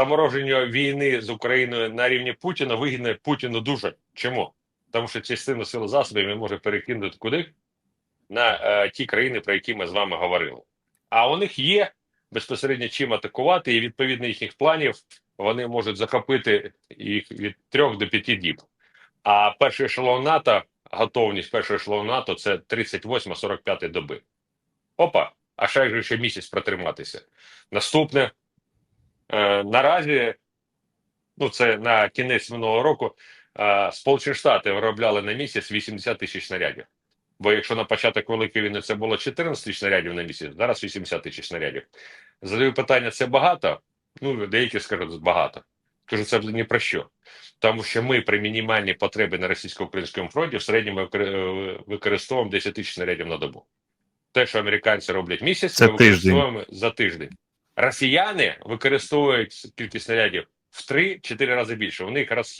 замороження війни з Україною на рівні Путіна вигідне Путіну дуже. Чому? Тому що частину сил засобів він може перекинути куди? На е, ті країни, про які ми з вами говорили. А у них є безпосередньо чим атакувати, і відповідно їхніх планів вони можуть захопити їх від трьох до п'яти діб. А перший ешелон НАТО, готовність першого ешелону НАТО це 38-45 доби. Опа, а ще ще місяць протриматися. Наступне е, наразі, ну це на кінець минулого року. е, Сполучені Штати виробляли на місяць 80 тисяч снарядів. Бо якщо на початок Великої війни це було 14 тисяч снарядів на місяць, зараз 80 тисяч снарядів. Задаю питання: це багато? Ну, деякі скажуть, багато. Кажу, це ні про що. Тому що ми при мінімальній потребі на російсько-українському фронті в середньому е, використовуємо 10 тисяч снарядів на добу. Те, що американці роблять місяць, Це ми використовуємо за тиждень. Росіяни використовують кількість снарядів в 3-4 рази більше. У них розхід